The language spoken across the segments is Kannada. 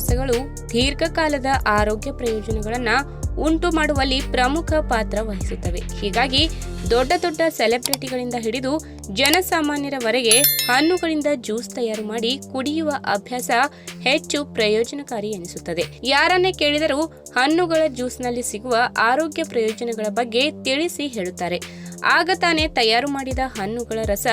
ರಸಗಳು ದೀರ್ಘಕಾಲದ ಆರೋಗ್ಯ ಪ್ರಯೋಜನಗಳನ್ನು ಉಂಟು ಮಾಡುವಲ್ಲಿ ಪ್ರಮುಖ ಪಾತ್ರ ವಹಿಸುತ್ತವೆ. ಹೀಗಾಗಿ ದೊಡ್ಡ ದೊಡ್ಡ ಸೆಲೆಬ್ರಿಟಿಗಳಿಂದ ಹಿಡಿದು ಜನಸಾಮಾನ್ಯರವರೆಗೆ ಹಣ್ಣುಗಳಿಂದ ಜ್ಯೂಸ್ ತಯಾರು ಮಾಡಿ ಕುಡಿಯುವ ಅಭ್ಯಾಸ ಹೆಚ್ಚು ಪ್ರಯೋಜನಕಾರಿ ಎನಿಸುತ್ತದೆ. ಯಾರನ್ನೇ ಕೇಳಿದರೂ ಹಣ್ಣುಗಳ ಜ್ಯೂಸ್ನಲ್ಲಿ ಸಿಗುವ ಆರೋಗ್ಯ ಪ್ರಯೋಜನಗಳ ಬಗ್ಗೆ ತಿಳಿಸಿ ಹೇಳುತ್ತಾರೆ. ಆಗ ತಾನೇ ತಯಾರು ಮಾಡಿದ ಹಣ್ಣುಗಳ ರಸ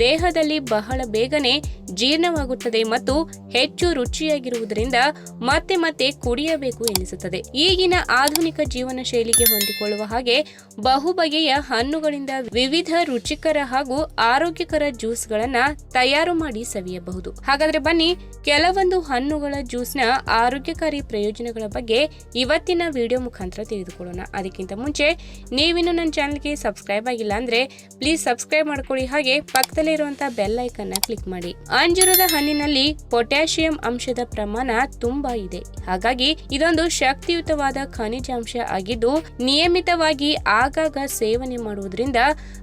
ದೇಹದಲ್ಲಿ ಬಹಳ ಬೇಗನೆ ಜೀರ್ಣವಾಗುತ್ತದೆ ಮತ್ತು ಹೆಚ್ಚು ರುಚಿಯಾಗಿರುವುದರಿಂದ ಮತ್ತೆ ಮತ್ತೆ ಕುಡಿಯಬೇಕು ಎನಿಸುತ್ತದೆ. ಈಗಿನ ಆಧುನಿಕ ಜೀವನ ಶೈಲಿಗೆ ಹೊಂದಿಕೊಳ್ಳುವ ಹಾಗೆ ಬಹುಬಗೆಯ ಹಣ್ಣುಗಳಿಂದ ವಿವಿಧ ರುಚಿಕರ ಹಾಗೂ ಆರೋಗ್ಯಕರ ಜ್ಯೂಸ್ಗಳನ್ನ ತಯಾರು ಮಾಡಿ ಸವಿಯಬಹುದು. ಹಾಗಾದ್ರೆ ಬನ್ನಿ, ಕೆಲವೊಂದು ಹಣ್ಣುಗಳ ಜ್ಯೂಸ್ನ ಆರೋಗ್ಯಕಾರಿ ಪ್ರಯೋಜನಗಳ ಬಗ್ಗೆ ಇವತ್ತಿನ ವಿಡಿಯೋ ಮುಖಾಂತರ ತಿಳಿದುಕೊಳ್ಳೋಣ. ಅದಕ್ಕಿಂತ ಮುಂಚೆ, ನೀವಿನ್ನು ನನ್ನ ಚಾನಲ್ಗೆ ಸಬ್ಸ್ಕ್ರೈಬ್ ಆಗಿಲ್ಲ ಅಂದ್ರೆ, ಪ್ಲೀಸ್ ಸಬ್ಸ್ಕ್ರೈಬ್ ಮಾಡ್ಕೊಳ್ಳಿ. ಹಾಗೆ ಪಕ್ಕದಲ್ಲೇ ಬೆಲ್ ಐಕನ್ನ ಕ್ಲಿಕ್ ಮಾಡಿ. ಅಂಜೂರದ ಹಣ್ಣಿನಲ್ಲಿ ಪೊಟ್ಯಾಷಿಯಂ ಅಂಶದ ಪ್ರಮಾಣ ತುಂಬಾ ಇದೆ. ಹಾಗಾಗಿ ಇದೊಂದು ಶಕ್ತಿಯುತವಾದ ಖನಿಜಾಂಶ ಆಗಿದ್ದು, ನಿಯಮಿತವಾಗಿ ಆಗಾಗ ಸೇವನೆ ಮಾಡುವುದರಿಂದ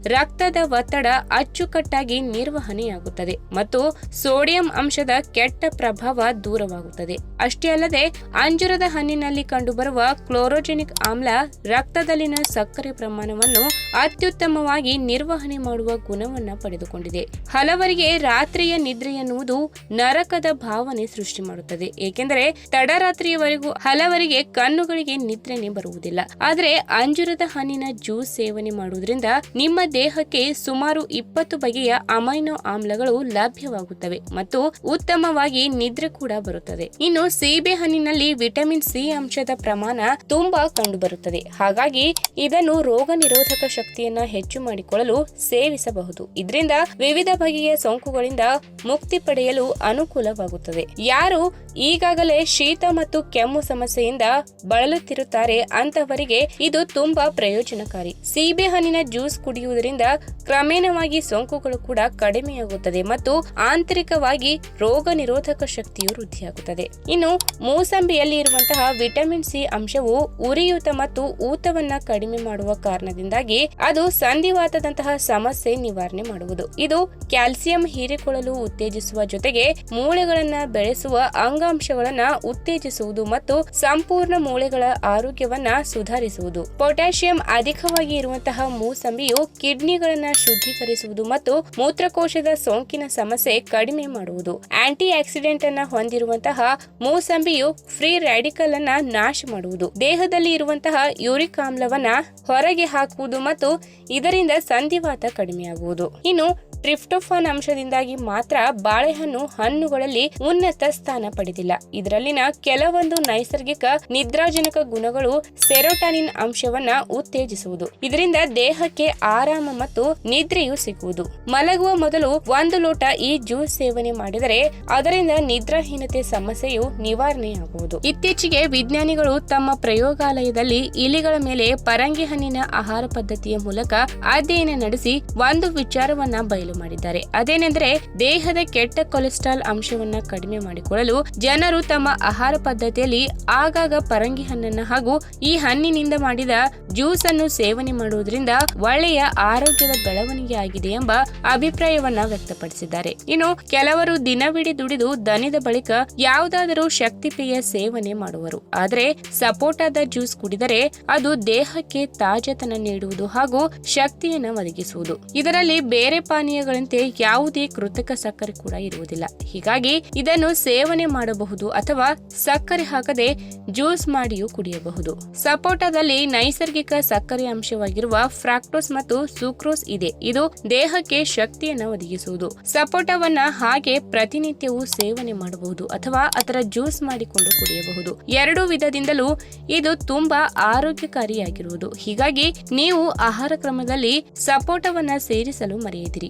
ರಕ್ತದ ಒತ್ತಡ ಅಚ್ಚುಕಟ್ಟಾಗಿ ನಿರ್ವಹಣೆಯಾಗುತ್ತದೆ ಮತ್ತು ಸೋಡಿಯಂ ಅಂಶದ ಕೆಟ್ಟ ಪ್ರಭಾವ ದೂರವಾಗುತ್ತದೆ. ಅಷ್ಟೇ ಅಲ್ಲದೆ, ಅಂಜೂರದ ಹಣ್ಣಿನಲ್ಲಿ ಕಂಡುಬರುವ ಕ್ಲೋರೋಜೆನಿಕ್ ಆಮ್ಲ ರಕ್ತದಲ್ಲಿನ ಸಕ್ಕರೆ ಪ್ರಮಾಣವನ್ನು ಅತ್ಯುತ್ತಮವಾಗಿ ನಿರ್ವಹಣೆ ಮಾಡುವ ಗುಣವನ್ನು ಪಡೆದುಕೊಂಡಿದೆ. ಹಲವರಿಗೆ ರಾತ್ರಿಯ ನಿದ್ರೆ ಎನ್ನುವುದು ನರಕದ ಭಾವನೆ ಸೃಷ್ಟಿ ಮಾಡುತ್ತದೆ. ಏಕೆಂದರೆ ತಡರಾತ್ರಿಯವರೆಗೂ ಹಲವರಿಗೆ ಕಣ್ಣುಗಳಿಗೆ ನಿದ್ರೆನೆ ಬರುವುದಿಲ್ಲ. ಆದರೆ ಅಂಜುರದ ಹಣ್ಣಿನ ಜ್ಯೂಸ್ ಸೇವನೆ ಮಾಡುವುದರಿಂದ ನಿಮ್ಮ ದೇಹಕ್ಕೆ ಸುಮಾರು ಇಪ್ಪತ್ತು ಬಗೆಯ ಅಮೈನೋ ಆಮ್ಲಗಳು ಲಭ್ಯವಾಗುತ್ತವೆ ಮತ್ತು ಉತ್ತಮವಾಗಿ ನಿದ್ರೆ ಕೂಡ ಬರುತ್ತದೆ. ಇನ್ನು ಸೀಬೆ ಹಣ್ಣಿನಲ್ಲಿ ವಿಟಮಿನ್ ಸಿ ಅಂಶದ ಪ್ರಮಾಣ ತುಂಬಾ ಕಂಡುಬರುತ್ತದೆ. ಹಾಗಾಗಿ ಇದನ್ನು ರೋಗ ನಿರೋಧಕ ಶಕ್ತಿಯನ್ನ ಹೆಚ್ಚು ಮಾಡಿಕೊಳ್ಳಲು ಸೇವಿಸಬಹುದು. ಇದರಿಂದ ವಿವಿಧ ಬಗೆಯ ಸೋಂಕುಗಳಿಂದ ಮುಕ್ತಿ ಪಡೆಯಲು ಅನುಕೂಲವಾಗುತ್ತದೆ. ಯಾರು ಈಗಾಗಲೇ ಶೀತ ಮತ್ತು ಕೆಮ್ಮು ಸಮಸ್ಯೆಯಿಂದ ಬಳಲುತ್ತಿರುತ್ತಾರೆ ಅಂತವರಿಗೆ ಇದು ತುಂಬಾ ಪ್ರಯೋಜನಕಾರಿ. ಸೀಬೆ ಹಣ್ಣಿನ ಜ್ಯೂಸ್ ಕುಡಿಯುವುದರಿಂದ ಕ್ರಮೇಣವಾಗಿ ಸೋಂಕುಗಳು ಕೂಡ ಕಡಿಮೆಯಾಗುತ್ತದೆ ಮತ್ತು ಆಂತರಿಕವಾಗಿ ರೋಗ ನಿರೋಧಕ ಶಕ್ತಿಯು ವೃದ್ಧಿಯಾಗುತ್ತದೆ. ಇನ್ನು ಮೂಸಂಬಿಯಲ್ಲಿ ಇರುವಂತಹ ವಿಟಮಿನ್ ಸಿ ಅಂಶವು ಉರಿಯೂತ ಮತ್ತು ಊತವನ್ನ ಕಡಿಮೆ ಮಾಡುವ ಕಾರಣದಿಂದಾಗಿ ಅದು ಸಂಧಿವಾತದಂತಹ ಸಮಸ್ಯೆ ನಿವಾರಣೆ ಮಾಡುವುದು. ಇದು ಕ್ಯಾಲ್ಸಿಯಂ ಹೀರಿಕೊಳ್ಳಲು ಉತ್ತೇಜಿಸುವ ಜೊತೆಗೆ ಮೂಳೆಗಳನ್ನ ಬೆಳೆಸುವ ಅಂಗಾಂಶಗಳನ್ನ ಉತ್ತೇಜಿಸುವುದು ಮತ್ತು ಸಂಪೂರ್ಣ ಮೂಳೆಗಳ ಆರೋಗ್ಯವನ್ನ ಸುಧಾರಿಸುವುದು. ಪೊಟ್ಯಾಷಿಯಂ ಅಧಿಕವಾಗಿ ಇರುವಂತಹ ಮೂಸಂಬಿಯು ಕಿಡ್ನಿಗಳನ್ನ ಶುದ್ಧೀಕರಿಸುವುದು ಮತ್ತು ಮೂತ್ರಕೋಶದ ಸೋಂಕಿನ ಸಮಸ್ಯೆ ಕಡಿಮೆ ಮಾಡುವುದು. ಆಂಟಿ ಆಕ್ಸಿಡೆಂಟ್ ಅನ್ನ ಹೊಂದಿರುವಂತಹ ಮೂಸಂಬಿಯು ಫ್ರೀ ರ್ಯಾಡಿಕಲ್ ಅನ್ನ ನಾಶ ಮಾಡುವುದು. ದೇಹದಲ್ಲಿ ಇರುವಂತಹ ಯೂರಿಕ್ ಆಮ್ಲವನ್ನ ಹೊರಗೆ ಹಾಕುವುದು ಮತ್ತು ಇದರಿಂದ ಸಂಧಿವಾತ ಕಡಿಮೆಯಾಗುವುದು. ಇನ್ನು ಟ್ರಿಪ್ಟೋಫಾನ್ ಅಂಶದಿಂದಾಗಿ ಮಾತ್ರ ಬಾಳೆಹಣ್ಣು ಹಣ್ಣುಗಳಲ್ಲಿ ಉನ್ನತ ಸ್ಥಾನ ಪಡೆದಿಲ್ಲ. ಇದರಲ್ಲಿನ ಕೆಲವೊಂದು ನೈಸರ್ಗಿಕ ನಿದ್ರಾಜನಕ ಗುಣಗಳು ಸೆರೋಟಾನಿನ್ ಅಂಶವನ್ನ ಉತ್ತೇಜಿಸುವುದು. ಇದರಿಂದ ದೇಹಕ್ಕೆ ಆರಾಮ ಮತ್ತು ನಿದ್ರೆಯು ಸಿಗುವುದು. ಮಲಗುವ ಮೊದಲು ಒಂದು ಲೋಟ ಈ ಜ್ಯೂಸ್ ಸೇವನೆ ಮಾಡಿದರೆ ಅದರಿಂದ ನಿದ್ರಾಹೀನತೆ ಸಮಸ್ಯೆಯು ನಿವಾರಣೆಯಾಗುವುದು. ಇತ್ತೀಚೆಗೆ ವಿಜ್ಞಾನಿಗಳು ತಮ್ಮ ಪ್ರಯೋಗಾಲಯದಲ್ಲಿ ಇಲಿಗಳ ಮೇಲೆ ಪರಂಗಿ ಹಣ್ಣಿನ ಆಹಾರ ಪದ್ಧತಿಯ ಮೂಲಕ ಅಧ್ಯಯನ ನಡೆಸಿ ಒಂದು ವಿಚಾರವನ್ನ ಬಯಲು ಮಾಡಿದ್ದಾರೆ. ಅದೇನೆಂದರೆ, ದೇಹದ ಕೆಟ್ಟ ಕೊಲೆಸ್ಟ್ರಾಲ್ ಅಂಶವನ್ನ ಕಡಿಮೆ ಮಾಡಿಕೊಳ್ಳಲು ಜನರು ತಮ್ಮ ಆಹಾರ ಪದ್ಧತಿಯಲ್ಲಿ ಆಗಾಗ ಪರಂಗಿ ಹಣ್ಣನ್ನ ಹಾಗೂ ಈ ಹಣ್ಣಿನಿಂದ ಮಾಡಿದ ಜ್ಯೂಸ್ ಅನ್ನು ಸೇವನೆ ಮಾಡುವುದರಿಂದ ಒಳ್ಳೆಯ ಆರೋಗ್ಯದ ಬೆಳವಣಿಗೆ ಆಗಿದೆ ಎಂಬ ಅಭಿಪ್ರಾಯವನ್ನ ವ್ಯಕ್ತಪಡಿಸಿದ್ದಾರೆ. ಇನ್ನು ಕೆಲವರು ದಿನವಿಡೀ ದುಡಿದು ದನಿದ ಬಳಿಕ ಯಾವುದಾದರೂ ಶಕ್ತಿಪೇಯ ಸೇವನೆ ಮಾಡುವರು. ಆದರೆ ಸಪೋಟಾದ ಜ್ಯೂಸ್ ಕುಡಿದರೆ ಅದು ದೇಹಕ್ಕೆ ತಾಜತನ ನೀಡುವುದು ಹಾಗೂ ಶಕ್ತಿಯನ್ನ ಒದಗಿಸುವುದು. ಇದರಲ್ಲಿ ಬೇರೆ ಪಾನೀಯಗಳಂತೆ ಯಾವುದೇ ಕೃತಕ ಸಕ್ಕರೆ ಕೂಡ ಇರುವುದಿಲ್ಲ. ಹೀಗಾಗಿ ಇದನ್ನು ಸೇವನೆ ಮಾಡಬಹುದು ಅಥವಾ ಸಕ್ಕರೆ ಹಾಕದೆ ಜ್ಯೂಸ್ ಮಾಡಿಯೂ ಕುಡಿಯಬಹುದು. ಸಪೋಟದಲ್ಲಿ ನೈಸರ್ಗಿಕ ಸಕ್ಕರೆ ಅಂಶವಾಗಿರುವ ಫ್ರಾಕ್ಟೋಸ್ ಮತ್ತು ಸುಕ್ರೋಸ್ ಇದೆ. ಇದು ದೇಹಕ್ಕೆ ಶಕ್ತಿಯನ್ನು ಒದಗಿಸುವುದು. ಸಪೋಟವನ್ನ ಹಾಗೆ ಪ್ರತಿನಿತ್ಯವೂ ಸೇವನೆ ಮಾಡಬಹುದು ಅಥವಾ ಅದರ ಜ್ಯೂಸ್ ಮಾಡಿಕೊಂಡು ಕುಡಿಯಬಹುದು. ಎರಡು ವಿಧದಿಂದಲೂ ಇದು ತುಂಬಾ ಆರೋಗ್ಯಕಾರಿಯಾಗಿರುವುದು. ಹೀಗಾಗಿ ನೀವು ಆಹಾರ ಕ್ರಮದಲ್ಲಿ ಸಪೋಟವನ್ನ ಸೇರಿಸಲು ಮರೆಯದಿರಿ.